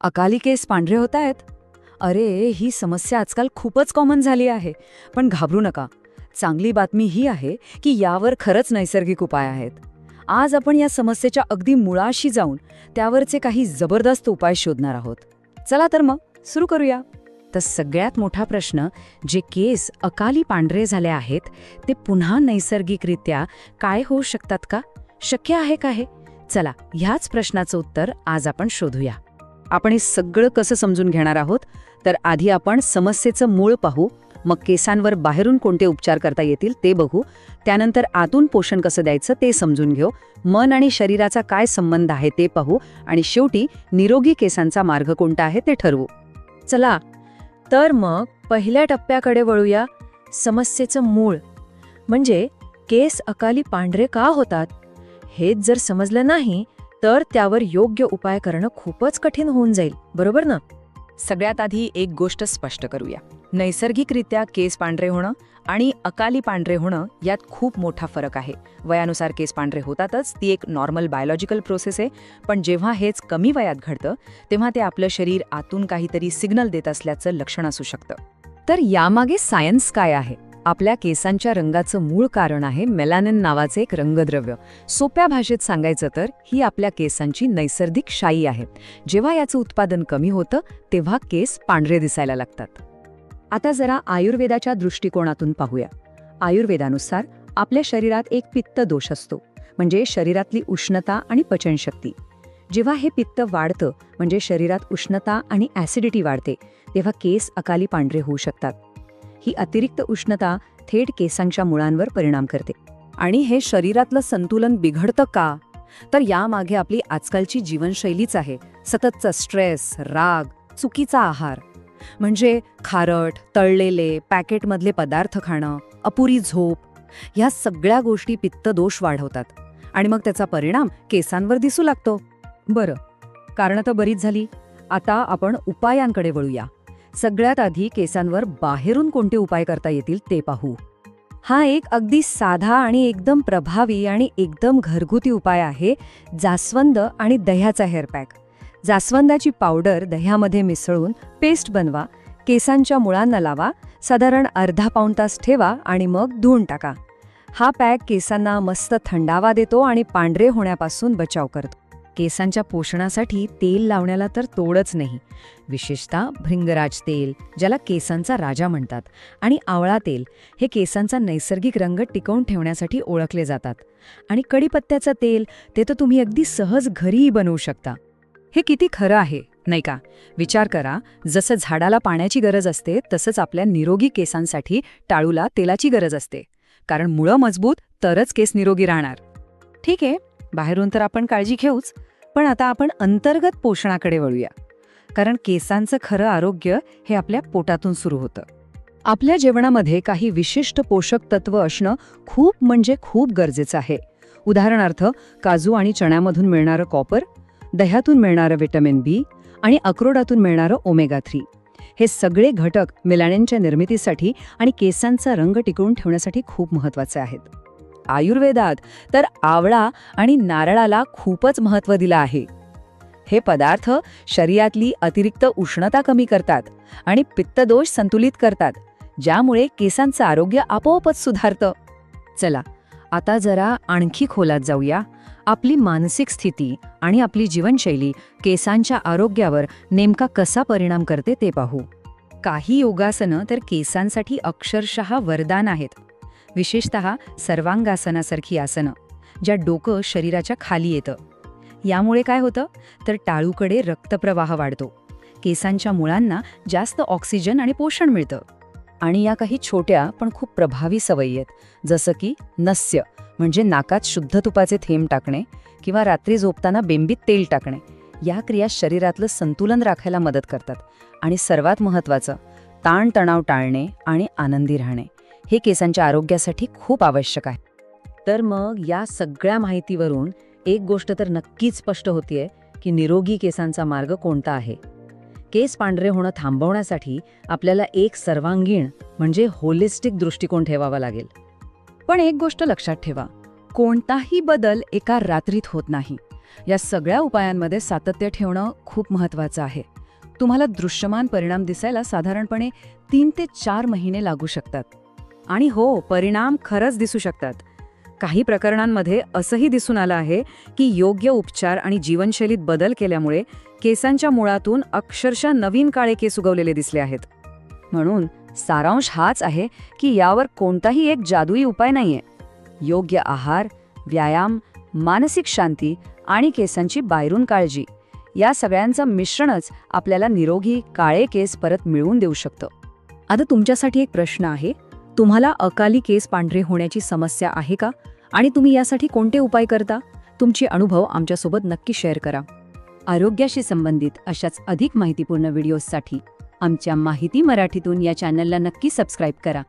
अकाली केस पांढरे होत आहेत. अरे ही समस्या आजकाल खूपच कॉमन झाली आहे. पण घाबरू नका. चांगली बातमी ही आहे की यावर खरंच नैसर्गिक उपाय आहेत. आज आपण या समस्येच्या अगदी मुळाशी जाऊन त्यावरचे काही जबरदस्त उपाय शोधणार आहोत. चला तर मग सुरू करूया. तर सगळ्यात मोठा प्रश्न जे केस अकाली पांढरे झाले आहेत ते पुन्हा नैसर्गिकरित्या काय होऊ शकतात का? शक्य आहे का हे? चला ह्याच प्रश्नाचं उत्तर आज आपण शोधूया. आपण हे सगळं कसं समजून घेणार आहोत? तर आधी आपण समस्येचं मूळ पाहू. मग केसांवर बाहेरून कोणते उपचार करता येतील ते बघू. त्यानंतर आतून पोषण कसं द्यायचं ते समजून घेऊ. मन आणि शरीराचा काय संबंध आहे ते पाहू. आणि शेवटी निरोगी केसांचा मार्ग कोणता आहे ते ठरवू. चला तर मग पहिल्या टप्प्याकडे वळूया. समस्येचं मूळ. म्हणजे केस अकाली पांढरे का होतात? हेच जर समजलं नाही तर त्यावर योग्य उपाय करणं खूपच कठीण होऊन जाईल बरोबर ना? सगळ्यात आधी एक गोष्ट स्पष्ट करूया. नैसर्गिकरित्या केस पांढरे होणं आणि अकाली पांढरे होणं यात खूप मोठा फरक आहे. वयानुसार केस पांढरे होतातच ती एक नॉर्मल बायोलॉजिकल प्रोसेस आहे पण जेव्हा हेच कमी वयात घडतं तेव्हा ते आपलं शरीर आतून काहीतरी सिग्नल देत असल्याचं लक्षण असू शकतं. तर यामागे सायन्स काय आहे? आपल्या केसांच्या रंगाचं मूळ कारण आहे मेलानिन नावाचे एक रंगद्रव्य. सोप्या भाषेत सांगायचं तर ही आपल्या केसांची नैसर्गिक शाई आहे. जेव्हा याचं उत्पादन कमी होतं तेव्हा केस पांढरे दिसायला लागतात. आता जरा आयुर्वेदाच्या दृष्टिकोनातून पाहूया. आयुर्वेदानुसार आपल्या शरीरात एक पित्त दोष असतो म्हणजे शरीरातली उष्णता आणि पचनशक्ती. जेव्हा हे पित्त वाढतं म्हणजे शरीरात उष्णता आणि ॲसिडिटी वाढते तेव्हा केस अकाली पांढरे होऊ शकतात. ही अतिरिक्त उष्णता थेट केसांच्या मुळांवर परिणाम करते. आणि हे शरीरातलं संतुलन बिघडतं का? तर यामागे आपली आजकालची जीवनशैलीच आहे. सततचा स्ट्रेस राग चुकीचा आहार. म्हणजे खारट तळलेले पॅकेटमधले पदार्थ खाणं अपुरी झोप ह्या सगळ्या गोष्टी पित्तदोष वाढवतात. आणि मग त्याचा परिणाम केसांवर दिसू लागतो. बरं कारण तर बरीच झाली. आता आपण उपायांकडे वळूया. सगळ्यात आधी केसांवर बाहेरून कोणते उपाय करता येतील ते पाहू. हा एक अगदी साधा आणि एकदम प्रभावी आणि एकदम घरगुती उपाय आहे जास्वंद आणि दह्याचा हेअरपॅक जास्वंदाची पावडर दह्यामध्ये मिसळून पेस्ट बनवा केसांच्या मुळांना लावा साधारण अर्धा पाऊण तास ठेवा आणि मग धुवून टाका. हा पॅक केसांना मस्त थंडावा देतो आणि पांढरे होण्यापासून बचाव करतो. केसांच्या पोषणासाठी तेल लावण्याला तर तोडच नाही. विशेषतः भृंगराज तेल ज्याला केसांचा राजा म्हणतात आणि आवळा तेल हे केसांचा नैसर्गिक रंग टिकवून ठेवण्यासाठी ओळखले जातात. आणि कडीपत्त्याचं तेल ते तर तुम्ही अगदी सहज घरीही बनवू शकता. हे किती खरं आहे नाही का? विचार करा जसं झाडाला पाण्याची गरज असते तसंच आपल्या निरोगी केसांसाठी टाळूला तेलाची गरज असते. कारण मुळं मजबूत तरच केस निरोगी राहणार. ठीक आहे. बाहेरून तर आपण काळजी घेऊच पण आता आपण अंतर्गत पोषणाकडे वळूया. कारण केसांचं खरं आरोग्य हे आपल्या पोटातून सुरू होतं. आपल्या जेवणामध्ये काही विशिष्ट पोषक तत्व असणं खूप म्हणजे खूप गरजेचं आहे. उदाहरणार्थ काजू आणि चण्यामधून मिळणारं कॉपर दह्यातून मिळणारं विटॅमिन बी आणि अक्रोडातून मिळणारं ओमेगा थ्री. हे सगळे घटक मिलाण्यांच्या निर्मितीसाठी आणि केसांचा रंग टिकवून ठेवण्यासाठी खूप महत्त्वाचे आहेत. आयुर्वेदात तर आवळा आणि नारळाला खूपच महत्त्व दिलं आहे. हे पदार्थ शरीरातली अतिरिक्त उष्णता कमी करतात आणि पित्तदोष संतुलित करतात ज्यामुळे केसांचं आरोग्य आपोआपच सुधारतं. चला आता जरा आणखी खोलात जाऊया. आपली मानसिक स्थिती आणि आपली जीवनशैली केसांच्या आरोग्यावर नेमका कसा परिणाम करते ते पाहू. काही योगासनं तर केसांसाठी अक्षरशः वरदान आहेत. विशेषत सर्वांगासनासारखी आसनं ज्या डोकं शरीराच्या खाली येतं. यामुळे काय होतं? तर टाळूकडे रक्तप्रवाह वाढतो. केसांच्या मुळांना जास्त ऑक्सिजन आणि पोषण मिळतं. आणि या काही छोट्या पण खूप प्रभावी सवयी आहेत. जसं की नस्य म्हणजे नाकात शुद्ध तुपाचे थेंब टाकणे किंवा रात्री झोपताना बेंबीत तेल टाकणे. या क्रिया शरीरातलं संतुलन राखायला मदत करतात. आणि सर्वात महत्त्वाचं ताणतणाव टाळणे आणि आनंदी राहणे. हे केसांच्या आरोग्यासाठी खूप आवश्यक आहे. तर मग या सगळ्या माहितीवरून एक गोष्ट तर नक्कीच स्पष्ट होतीये की निरोगी केसांचा मार्ग कोणता आहे? केस पांढरे होणं थांबवण्यासाठी आपल्याला एक सर्वांगीण म्हणजे होलिस्टिक दृष्टिकोन ठेवावा लागेल. पण एक गोष्ट लक्षात ठेवा कोणताही बदल एका रात्रीत होत नाही. या सगळ्या उपायांमध्ये सातत्य ठेवणं खूप महत्त्वाचं आहे. तुम्हाला दृश्यमान परिणाम दिसायला साधारणपणे तीन ते चार महिने लागू शकतात. आणि हो परिणाम खरंच दिसू शकतात. काही प्रकरणांमध्ये असंही दिसून आलं आहे की योग्य उपचार आणि जीवनशैलीत बदल केल्यामुळे केसांच्या मुळातून अक्षरशः नवीन काळे केस उगवलेले दिसले आहेत. म्हणून सारांश हाच आहे की यावर कोणताही एक जादुई उपाय नाहीये. योग्य आहार व्यायाम मानसिक शांती आणि केसांची बाहेरून काळजी या सगळ्यांचं मिश्रणच आपल्याला निरोगी काळे केस परत मिळवून देऊ शकतं. आता तुमच्यासाठी एक प्रश्न आहे. तुम्हाला अकाली केस पांढरे होण्याची समस्या आहे का? आणि तुम्ही यासाठी कोणते उपाय करता? तुमचे अनुभव आमच्यासोबत नक्की शेअर करा. आरोग्याशी संबंधित अशाच अधिक माहितीपूर्ण व्हिडिओजसाठी आमच्या माहिती मराठीतून या चॅनलला नक्की सबस्क्राईब करा.